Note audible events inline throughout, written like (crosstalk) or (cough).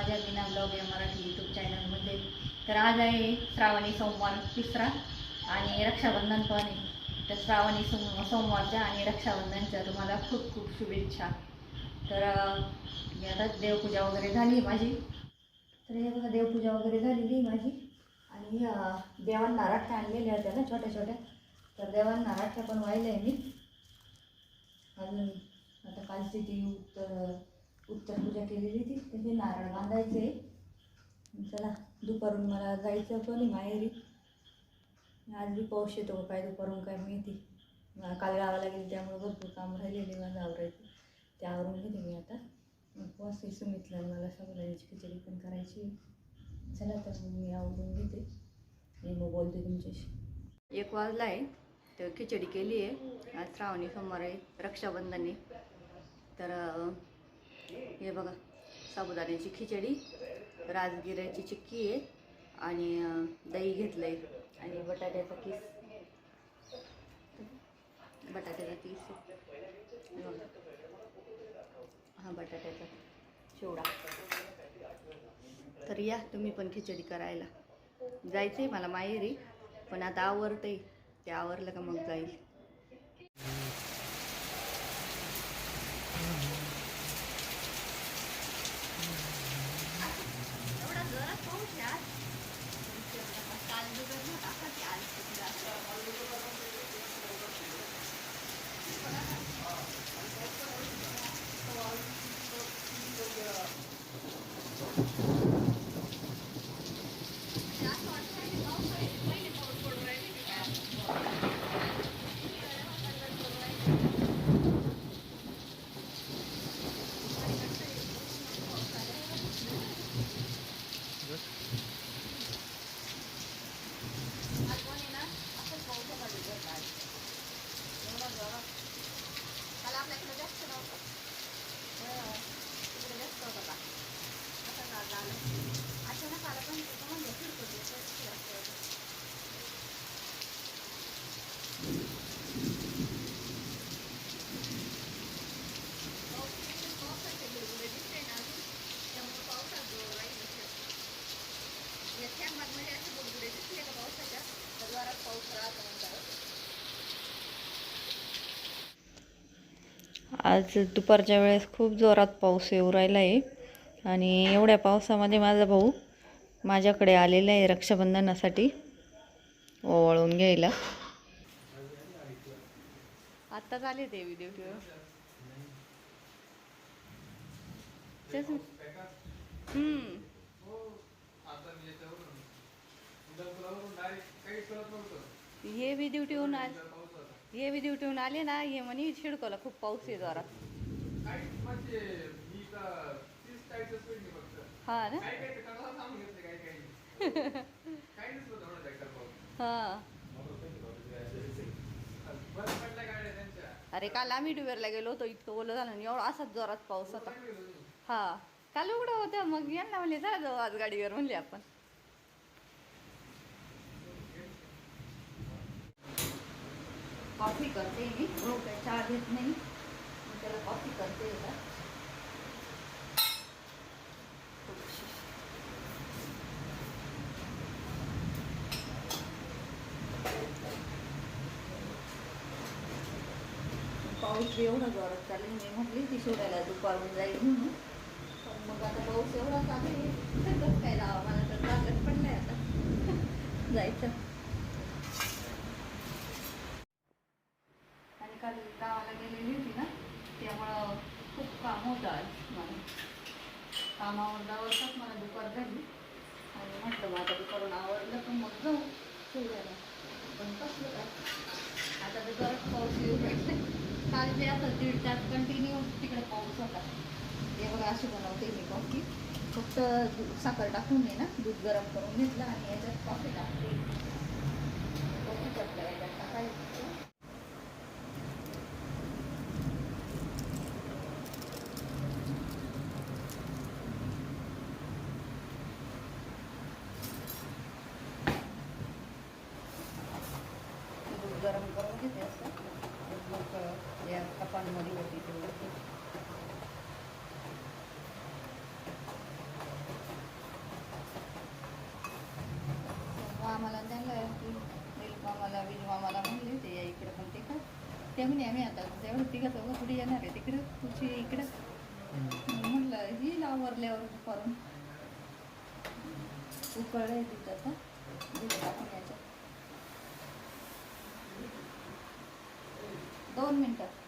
माझ्या बिना ब्लॉग या मराठी यूट्यूब चॅनलमध्ये तर आज आहे श्रावणी सोमवार तिसरा आणि रक्षाबंधन पण आहे. तर श्रावणी सोम सोमवारच्या आणि रक्षाबंधनच्या तुम्हाला खूप खूप शुभेच्छा. तर आता देवपूजा वगैरे झाली माझी. तर हे बघा देवपूजा वगैरे झालेली आहे माझी. आणि देवांना राठ्या आणलेल्या होत्या ना छोट्या छोट्या. तर देवांना राठ्या पण व्हायला आहे मी. अजून आता कालची ती उत्तर उत्तर पूजा केलेली ती त्याचे नारळ बांधायचे. चला दुपारून मला जायचं पण माहेरी. आज बी पाऊस येतो का काय दुपारून काय माहिती. मला काल गावाला गेली त्यामुळे भरपूर काम राहिलेले माझं आवरायचं. ते आवरून घेते मी आता. उपवास सुमितला मला सगळ्यांची खिचडी पण करायची आहे. चला तर मी आवरून घेते. आणि मग बोलते तुमच्याशी. एक वाजला आहे तर खिचडी केली आहे. आज श्रावणी सोमवार आहे. रक्षाबंधन आहे. तर हे बघा साबुदाण्याची खिचडी राजगिऱ्याची चिक्की आहे आणि दही घेतलं आहे आणि बटाट्याचा किस. बटाट्याचा किस हा बटाट्याचा चिवडा. तर या तुम्ही पण खिचडी करायला. जायचं आहे मला माहेरी पण आता आवरतंय. ते आवरलं का मग जाईल. आज दुपारच्या वेळेस खूप जोरात पाऊस येऊ राहिला आहे आणि एवढ्या पावसामध्ये माझा भाऊ माझ्याकडे आलेला आहे रक्षाबंधनासाठी. ओवाळून घ्यायला. आत्ताच आले ते व्हिडिओ ये हे बी ड्युटीहून आज हे बी ड्युटीहून आले ना हे म्हणे शिडकोला खूप पाऊस आहे जरा हा ना? (laughs) हा. अरे काल आम्ही डुबेरला गेलो होतो इतकं ओलं झालं आणि एवढा असाच जोरात पाऊस होता. हा. काल उघडं होतं मग यांना म्हणले जा जाऊ आज गाडीवर म्हणले आपण. कॉफी करते मी. हो चहा घेत नाही. मी त्याला कॉफी करते आता पाऊस एवढा जोरात चालू आहे. मी म्हटली ती सोडायला दुपारून जाईल म्हणून. पण मग आता पाऊस एवढा चालू आहे. काय जावं मला तर जागच पडलंय आता. (laughs) जायचं आणि काल गावाला गेलेली होती ना त्यामुळं खूप काम होतं आज मला कामावर जावरच मला दुपार झाली. आणि म्हटलं आता दुपारून आवडलं तर मग जाऊ. फिरायला पण कसलं काय? आता तर पाऊस येऊ काल जे असं दीड तास कंटिन्यू तिकडे पाऊस होता. ते बघा अशी बनवते मी कॉफी फक्त साखर टाकून आहे ना दूध गरम करून घेतलं आणि याच्यात कॉफी टाकते कॉफी टाकलं याच्यात टाकायचं दूध गरम करून घेते असं आणि मग या कपांमध्ये होती तेवढं ते म्हणे आम्ही आता. तेवढं तिघं चौघं कुठे येणार आहे तिकडं तुझी इकडं. मग म्हणलं ही आवरल्यावर करून. उकळलं तिथं आता. टाकून दोन मिनटं.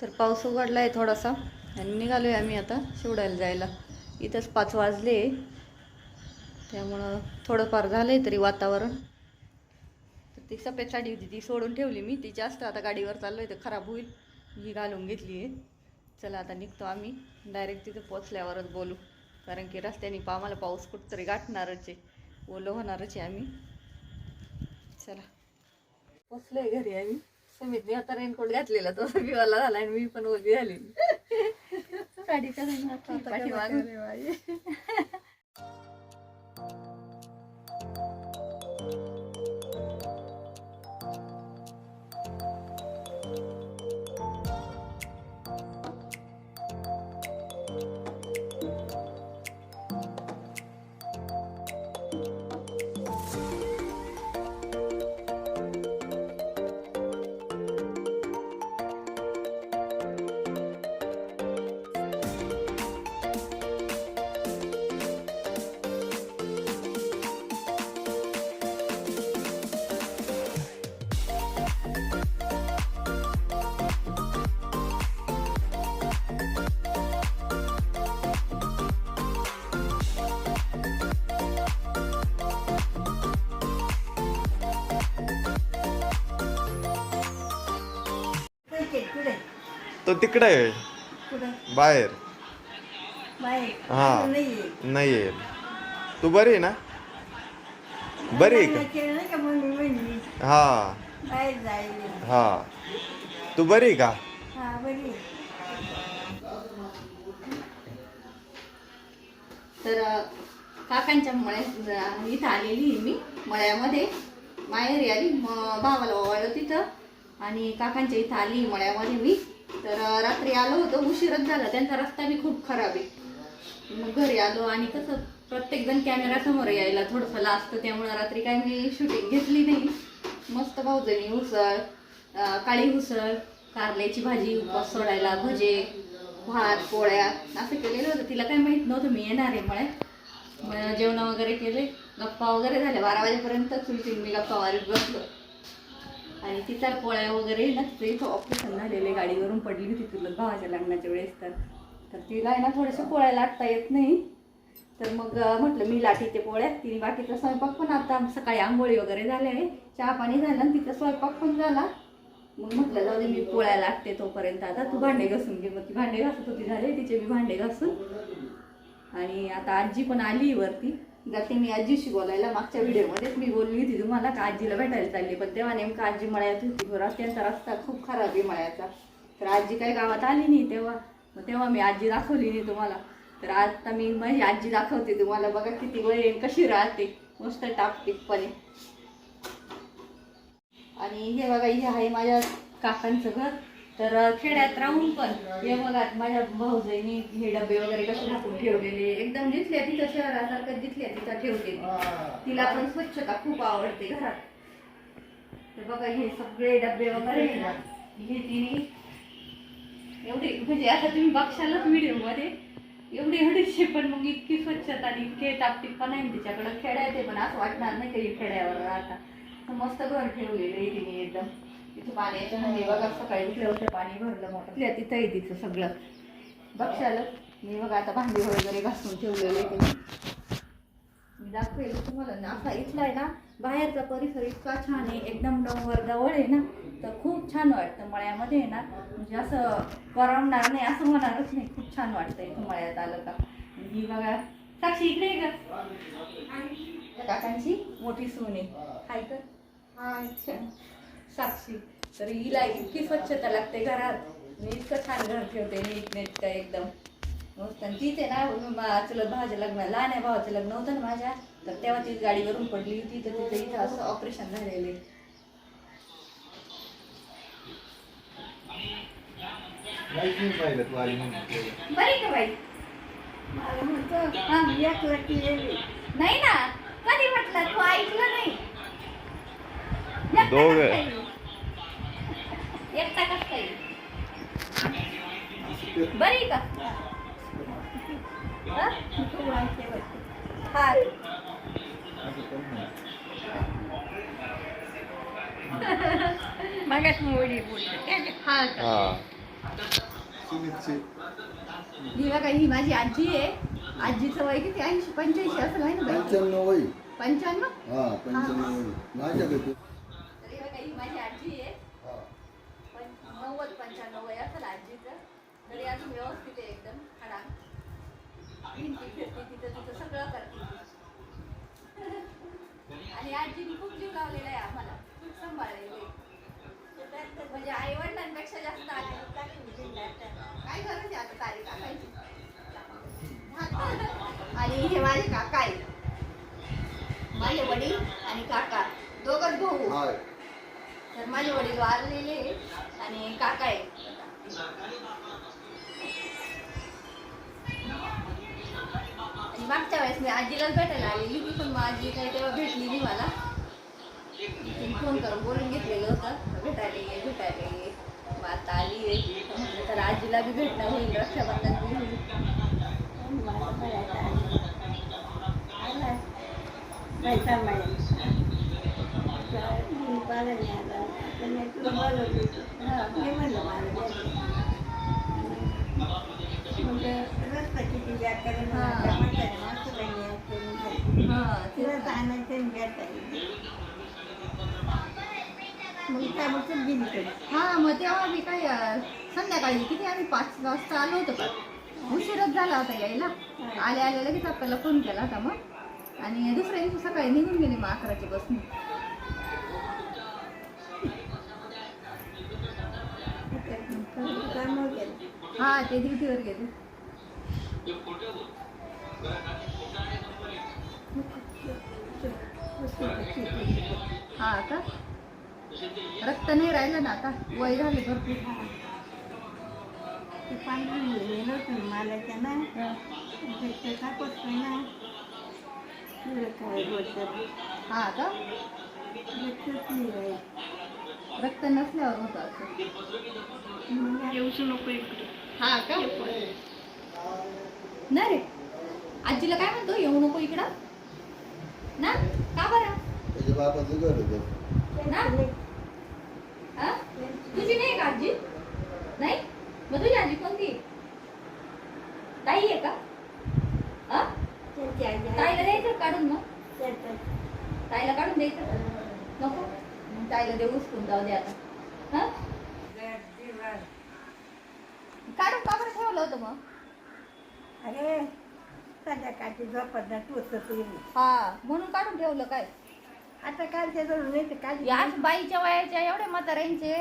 तर पाऊस उघडला आहे थोडासा. आणि निघालो आहे आम्ही आता शिवडायला जायला. इथंच पाच वाजले. त्यामुळं थोडंफार झालं आहे तरी वातावरण. तर ती सफेद साडी होती ती सोडून ठेवली मी. ती जास्त आता गाडीवर चाललो आहे तर खराब होईल. ही घालून घेतली आहे चला आता निघतो आम्ही. डायरेक्ट तिथं पोचल्यावरच बोलू. कारण की रस्त्याने आम्हाला पाऊस कुठंतरी गाठणारच आहे. ओलं होणारच आहे आम्ही. चला. पोचलोय घरी आम्ही. समितने आता रेनकोट घातलेला तो सगळीवाला झाला आणि मी पण ओली झाली साडीच्या तो तिकडे आहे. बाहेर. हा. नाही आहे. तू बरी आहे ना? बरी आहे का? हा. हा. तू बरी आहे का? तर अ, काकांच्या मळ्यात इथं आलेली आहे मी. मळ्यामध्ये माहेरी आली म- भावाला ओवाळलं तिथं. आणि काकांच्या इथं आली मळ्यामध्ये मी. तर रात्री आलो होतो उशीरच झाला. त्यांचा रस्ता बी खूप खराब आहे. मग घरी आलो आणि कसं प्रत्येकजण कॅमेरा समोर यायला थोडंसं लाजतं त्यामुळे रात्री काय मी शूटिंग घेतली नाही. मस्त भाऊजणी उसळ काळी उसळ कारल्याची भाजी उपवास सोडायला भजे भात पोळ्या असं केलेलं होतं. तिला काय माहीत नव्हतं मी येणार आहे मळ्यात जेवण वगैरे केले. गप्पा वगैरे झाले बारा वाजेपर्यंत चुलतीन मी गप्पा मारीत बसलो. आणि तिचा पोळ्या वगैरे ना तिथे ऑपरेशन झालेले गाडीवरून पडली होती तुला भावाच्या लग्नाच्या वेळेस तर. तर तिला आहे ना थोड्याशा पोळ्या लाटता येत नाही. तर मग म्हटलं मी लाटीते पोळ्या तिने बाकीचा स्वयंपाक पण आता सकाळी आंघोळी वगैरे झाले आहे. चहा पाणी झालं आणि तिचा स्वयंपाक पण झाला. मग म्हटलं जाऊ दे मी पोळ्या लाटते तोपर्यंत. आता तू भांडे घासून घे. मग ती भांडे घासत होती झाले तिचे मी भांडे घासून. आणि आता आजी पण आली वरती. जाते मी आजीशी बोलायला मागच्या व्हिडिओमध्येच. मी बोलली होती तुम्हाला का आजीला भेटायला चालली पण तेव्हा नेमकं आजी मळ्यात होती. बरं त्यांचा रस्ता खूप खराब आहे मळ्याचा. तर आजी काही गावात आली नाही तेव्हा. मग तेव्हा मी आजी दाखवली नाही तुम्हाला. तर आता मी माझी आजी दाखवते तुम्हाला. बघा किती वय आहे, कशी राहते. मस्त टापटिकपणे आणि हे बघा हे आहे माझ्या काकांचं घर. तर खेड्यात राहून पण हे बघा माझ्या भाऊजाईनी हे डबे वगैरे कसे टाकून ठेवलेले एकदम जिथल्या तिथं शहरासारखं जिथल्या तिथं ठेवलेले. तिला पण स्वच्छता खूप आवडते घरात. तर बघा हे सगळे डबे वगैरे हे तिने एवढी म्हणजे आता तुम्ही बघशालच व्हिडिओमध्ये एवढी एवढीशी पण मग इतकी स्वच्छता आणि इतके टापटीपणा आहे तिच्याकडं. खेड्यात आहे पण असं वाटणार नाही काही खेड्यावर तर मस्त घर ठेवलेलं आहे तिने एकदम. तिथं पाण्याच्या म्हणजे बघा सकाळी उठल्या उठल्या पाणी भरलं मोठं. तिथं आहे तिचं सगळं. बघशाल मी बघा आता भांडी वगैरे घासून ठेवलेले आहे. मी दाखवेल तुम्हाला ना. असा इथला आहे ना बाहेरचा परिसर इतका छान आहे. एकदम डोंगर जवळ आहे ना तर खूप छान वाटतं मळ्यामध्ये आहे ना. म्हणजे असं करमणार नाही असं होणारच नाही. खूप छान वाटतं इथं मळ्यात आलं का. ही बघा. साक्षी इकडे आहे का काकांची मोठी सून आहे. हाय कर हाय. साक्षी. तर हिला इतकी स्वच्छता लागते घरात. मी इतकं छान घर ठेवते नीट नेटकं एकदम. मस्त. आणि तीच आहे ना मा- चुलत भावाच्या लग्न लहान आहे भावाचं लग्न होतं ना माझ्या तर तेव्हा ती गाडीवरून पडली होती तर तिचं इथं असं ऑपरेशन झालेलं बरी का बाई? मला म्हणतो हा. एक रती येईल नाही ना कधी म्हटलं? तू ऐकलं नाही. दोघं. बरी आहे का? हा? तू वाचते वाटते हा मगाच मोडी बोलते हा. का हा. सुमितची ही बघा ही माझी आजी आहे. आजीचं वय किती? ऐंशी पंच्याऐंशी असं आहे ना पंच्याण्णव वय. पंच्याण्णव? हा ही बघा ही माझी आजी आहे पण नव्वद पंच्याण्णव वय असेल आजीचं अजून व्यवस्थित आहे एकदम खडा भिंती फिरते तिथं तिथं सगळं करते आणि आजीने खूप जीव लावलेला आहे आम्हाला. खूप सांभाळलेलं म्हणजे आई वडिलांपेक्षा जास्त जिल्ह्यात काय गरज आहे आता तारीख टाकायची आणि हे माझे काका आहे माझे वडील आणि काका. दोघच भाऊ. तर माझे वडील वारलेले आणि काका आहे मागच्या वेळेस मी आजीलाच भेटायला आलेली होती पण मग आजी काही तेव्हा भेटली नाही मला फोन करून बोलून घेतलेलं होतं भेटायला ये भेटायला ये मग आता आली आहे तर आजीला बी भेटणं होईल रक्षाबंधन बी होईल मला आहे. आला. हा. मी म्हणलं मला हा. मग तेव्हा मी काय संध्याकाळी किती आम्ही पाच वाजता आलो होतो का? उशीरच झाला होता यायला. आले आले लगेच आपल्याला फोन केला होता मग. आणि दुसऱ्या दिवशी सकाळी निघून गेली मग अकराची बसने हा ते ड्युटीवर गेले. हा का रक्त नाही राहिलं ना आता? वय झाले भरपूर. ते पांढरं लिहिलेलं होतं मालाच्या ना? हा. ना? काय हा रक्तच नाही राहील. रक्त नसल्यावर होतं असं. येऊच नको इकडे हा का? नाही रे? आजीला काय म्हणतो? येऊ नको इकडं. ना? का बरं? त्याच्या बापाचं घर होतं. ना? हा? तुझी नाही का आजी? नाही? मग तुझी आजी कोणती? ताई आहे का? हा? ताईला द्यायचं काढून मग? ताईला काढून द्यायचं? नको. मग ताईला देऊ उचकून जाऊ दे आता. हा? काढून का बरं ठेवलं होतं मग? अरे संध्याकाळची झोपत ना तू येईल हा म्हणून काढून ठेवलं काय? आता काय त्याचं नाही तर काय या बाईच्या वयाच्या एवढ्या म्हाताऱ्यांचे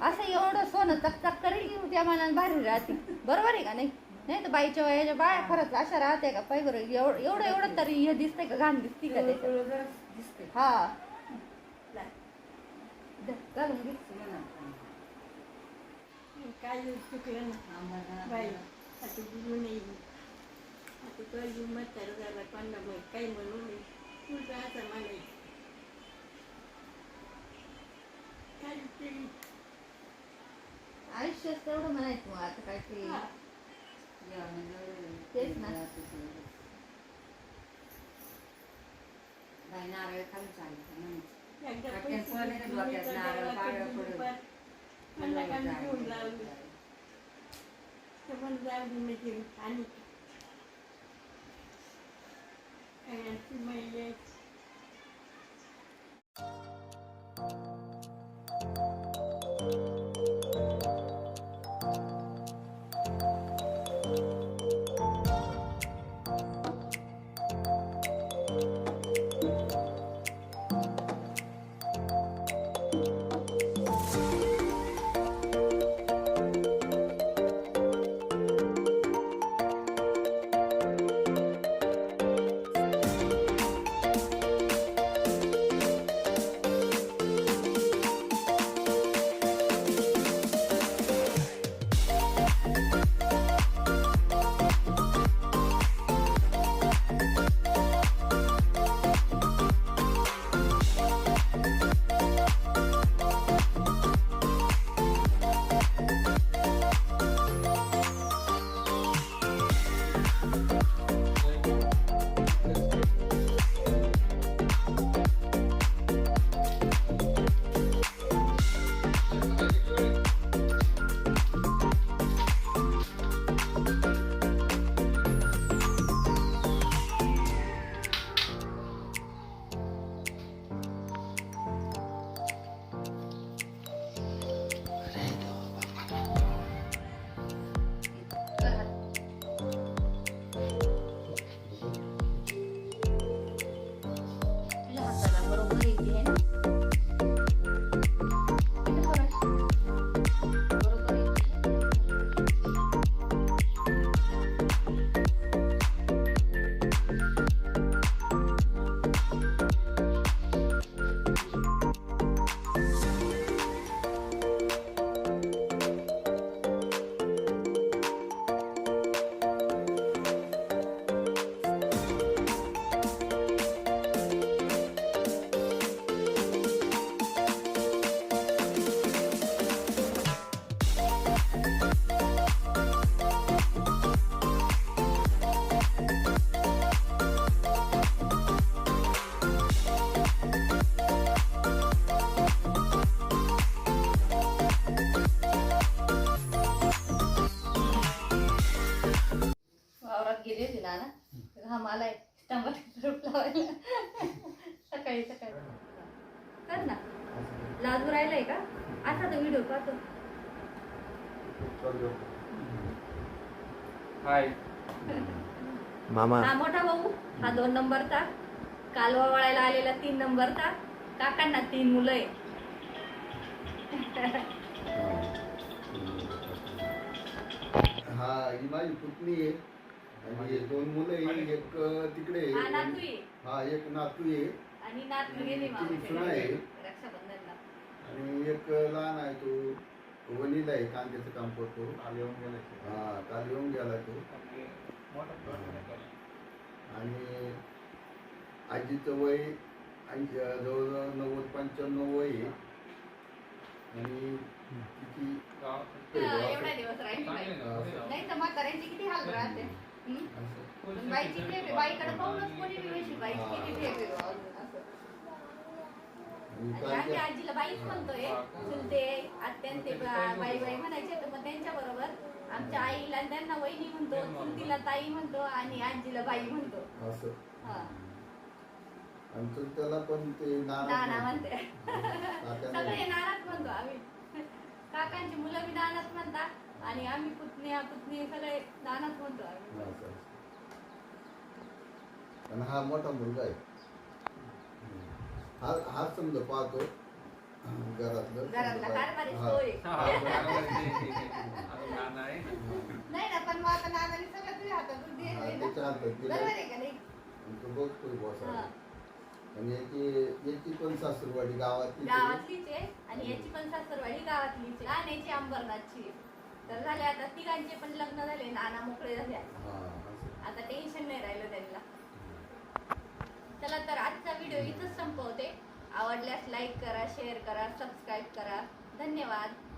असं एवढं सोनं चकचक करेल की त्या मनात भारी राहते. बरोबर आहे का नाही? नाही तर बाईच्या वयाच्या बाया खरंच अशा राहते का? पाय बरं एवढं एवढं एवढं तरी हे दिसतंय का? घाण दिसते का त्याच्यात? हा. द- घालून. काय चुकलं ना बाई आता आता तो जीव म्हातारा झाला कोणा मग काही म्हणू नये तुझं असं म्हणायचं काय केली आयुष्यात तेवढं म्हणायचं मग आता काय ते तेच ना एकदा पैसे डोक्यात नारळ. पडून. मला काय घेऊन लावली तर पण जाऊ दे म्हणजे आणि and my legs. लाजू राहिलाय का? असा तो व्हिडिओ पाहतो. हाय मामा. हा मोठा भाऊ. हा दोन नंबरचा कालवा वळायला आलेला तीन नंबरचा काकांना तीन मुलं आहे. हा ही माझी पुतणी आहे. आणि हे दोन मुलं आहे. एक तिकडे हा आहे नातू आहे. हा एक नातू आहे. आणि नात गेली तीन सुना आहे. रक्षाबंधनला आणि एक लहान आहे तो वनीला आहे कांद्याचं काम करतो. काल येऊन गेले हा काल येऊन गेला तो. आणि आजीचं वय ऐंशी जवळजवळ नव्वद पंच्याण्णव वय आहे. आणि किती? एवढा दिवस राहिली. बाई चांगले ना, पुढे जाऊ. नाही तर म्हाताऱ्यांची किती हाल राहते? असं. पण बाईची ठेप आहे बाईकडे पाहूनच कोणी बी वेशी बाईची किती ठेप आहे बुवा अजून असं. आणि आणि आम्ही आजीला बाईच म्हणतोय चुलते आत्यान ते बा- बाई बाई म्हणायचे तर मग त्यांच्या बरोबर आमच्या आईला त्यांना वहिनी म्हणतो चुलतीला ताई म्हणतो आणि आजीला बाई म्हणतो. असं. हा. आणि तो त्याला पण ते नाना म्हणते. सगळे नानाच म्हणतो आम्ही. काकांची मुलं बी नानाच म्हणतात आणि आम्ही पुतण्या पुतणी सगळे नानाच म्हणतो आम्ही. हा मोठा मुलगा आहे. हा हा समजा पाहतो घरातलं कारभारी हा. हा. नाही ना पण मग आता नानाने सगळं तुझ्या हातातून हा, दिले ना त्याच्या हातात दिलं. बरोबर आहे का नाही आणि तो बघतोय बॉस हा. आणि याची याची पण सासूरवाडी गावातली गावातलीच आहे आणि याची पण सासरवाडी गावातलीच आहे आणि याची अंबरनाथची आहे. तर झाले आता तिघांचे पण लग्न झाले नाना मोकळे झाले आता. हा असं. आता टेन्शन नाही राहिलं त्यांना चला तर आजचा व्हिडिओ इथंच संपवते. आवडल्यास लाईक करा शेअर करा सबस्क्राईब करा. धन्यवाद.